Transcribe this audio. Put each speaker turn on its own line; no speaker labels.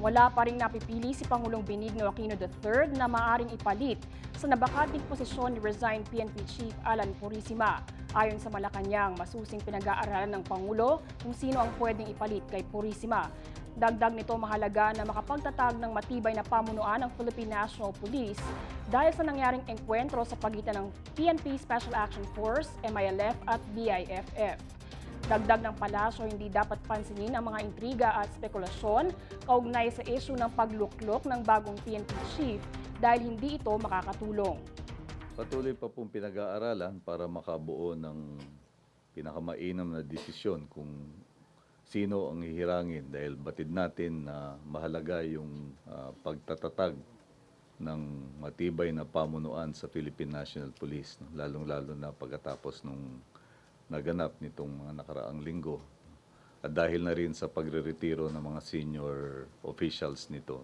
Wala pa rin napipili si Pangulong Benigno Aquino III na maaring ipalit sa nabakating posisyon ni resigned PNP Chief Alan Purisima. Ayon sa Malacanang, masusing pinag-aaralan ng Pangulo kung sino ang pwedeng ipalit kay Purisima. Dagdag nito mahalaga na makapagtatag ng matibay na pamunuan ang Philippine National Police dahil sa nangyaring engkwentro sa pagitan ng PNP Special Action Force, MILF at BIFF. Dagdag ng palasyo, hindi dapat pansinin ang mga intriga at spekulasyon kaugnay sa issue ng pagluklok ng bagong PNP chief dahil hindi ito makakatulong.
Patuloy pa pong pinag-aaralan para makabuo ng pinakamainam na desisyon kung sino ang hihirangin dahil batid natin na mahalaga yung ah, pagtatatag ng matibay na pamunuan sa Philippine National Police, lalong-lalo na pagkatapos nung naganap nitong mga nakaraang linggo. At dahil na rin sa pagre-retiro ng mga senior officials nito,